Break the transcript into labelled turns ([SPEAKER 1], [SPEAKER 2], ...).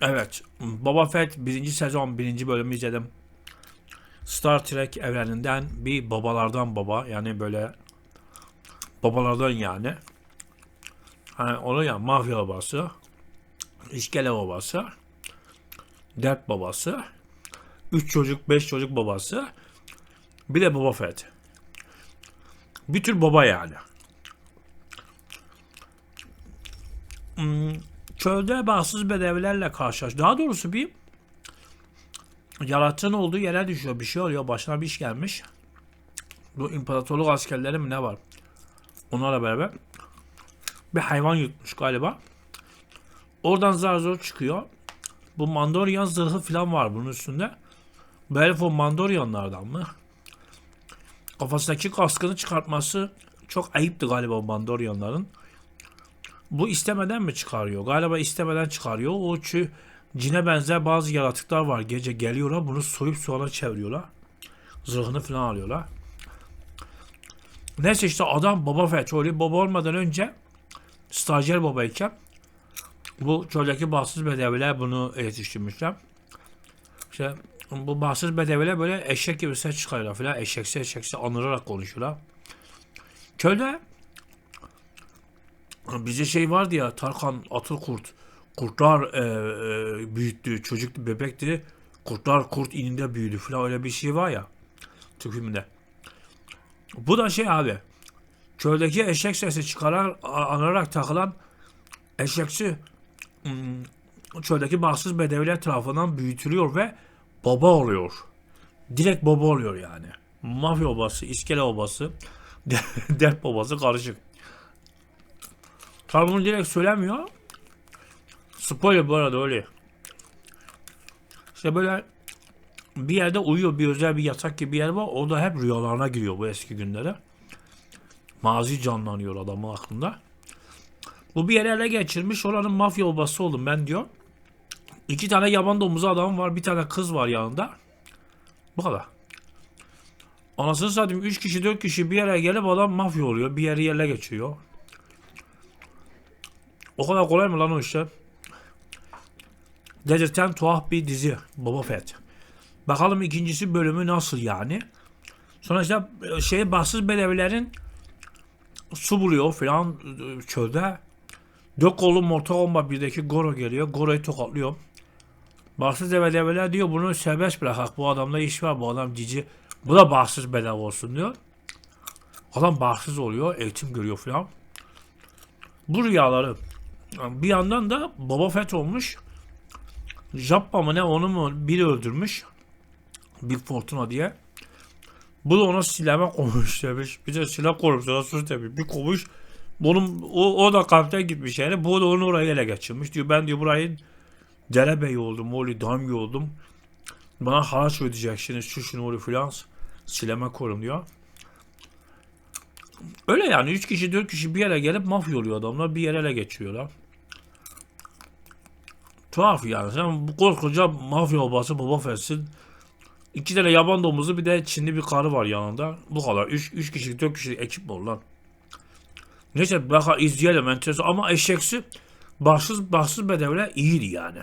[SPEAKER 1] Evet. Boba Fett birinci sezon birinci bölümü izledim. Star Trek evreninden bir babalardan baba. Yani böyle babalardan yani. Hani onu ya mafya babası, iskele babası, dert babası, üç çocuk, beş çocuk babası, bir de Boba Fett. Bir tür baba yani. Hmm, çölde bağımsız bedevilerle karşılaş. Daha doğrusu bir yaratığın olduğu yere düşüyor. Bir şey oluyor. Başına bir iş gelmiş. Bu imparatorluk askerleri mi ne var? Onlarla beraber bir hayvan yutmuş galiba. Oradan zar zor çıkıyor. Bu Mandalorian zırhı falan var bunun üstünde. Bu herif o Mandalorianlardan mı? Kafasındaki kaskını çıkartması çok ayıptı galiba o Mandalorianların. Bu istemeden mi çıkarıyor? Galiba istemeden çıkarıyor. O çünkü cine benzer bazı yaratıklar var. Gece geliyorlar bunu soyup soğana çeviriyorlar. Zırhını falan alıyorlar. Neyse işte adam Baba Fett. Öyle baba olmadan önce stajyer babayken bu çöldeki bahtsız bedeviler bunu yetiştirmişler. İşte bu bahtsız bedeviler böyle eşek gibi ses çıkarıyorlar falan. Eşekse eşekse anırarak konuşuyorlar. Çölde bize şey vardı ya Tarkan Atılkurt. Kurtlar e, e, büyüttü. Çocuk bebekti. Kurtlar kurt ininde büyüdü falan öyle bir şey var ya. Türk filminde. Bu da şey abi. Çöldeki eşek sesi çıkaran, anarak takılan eşeksi hmm, çöldeki bahtsız bedeviler tarafından büyütülüyor ve baba oluyor. Direkt baba oluyor yani. Mafya babası, iskele babası, dert babası karışık. Tabi bunu direkt söylemiyor. Spoiler bu arada öyle. İşte böyle bir yerde uyuyor bir özel bir yatak gibi bir yer var. O da hep rüyalarına giriyor bu eski günlere. Mazi canlanıyor adamın aklında. Bu bir yere ele geçirmiş. Oranın mafya babası oldum ben diyor. İki tane yaban domuzu adam var. Bir tane kız var yanında. Bu kadar. Anasını satayım 3 kişi 4 kişi bir yere gelip adam mafya oluyor. Bir yeri ele geçiyor. O kadar kolay mı lan o işler? Dedirten tuhaf bir dizi. Boba Fett. Bakalım ikincisi bölümü nasıl yani? Sonra işte e, şey bahtsız bedevilerin su buluyor falan e, çölde. Dök kollu Mortal Kombat 1'deki Goro geliyor. Goro'yu tokatlıyor. Bahtsız bedeviler diyor bunu serbest bırakak. Bu adamda iş var. Bu adam cici. Bu da bahtsız bedevi olsun diyor. Adam bahtsız oluyor. Eğitim görüyor falan. Bu rüyaları. Bir yandan da Boba Fett olmuş. Jappa mı ne onu mu biri öldürmüş. Big Fortuna diye. Bu da ona silahma koymuş demiş. Bir de silah koymuş. Sus demiş. Bir koymuş. Bunun, o, o da kampten gitmiş yani. Bu da onu oraya ele geçirmiş. Diyor ben diyor burayı derebeyi oldum. Oli damgi oldum. Bana haraç ödeyeceksiniz. Şu şunu oli filan. Sileme koyun diyor. Öyle yani 3 kişi 4 kişi bir yere gelip mafya oluyor adamlar. Bir yere ele geçiyorlar. Tuhaf yani. Sen bu koskoca mafya babası Boba Fett'sin. İki tane yaban domuzu bir de Çinli bir karı var yanında. Bu kadar. 3 3 kişilik 4 kişilik ekip mi lan? Neyse baka izleyelim enteresan ama eşeksi bahtsız bahtsız bedevler iyiydi yani.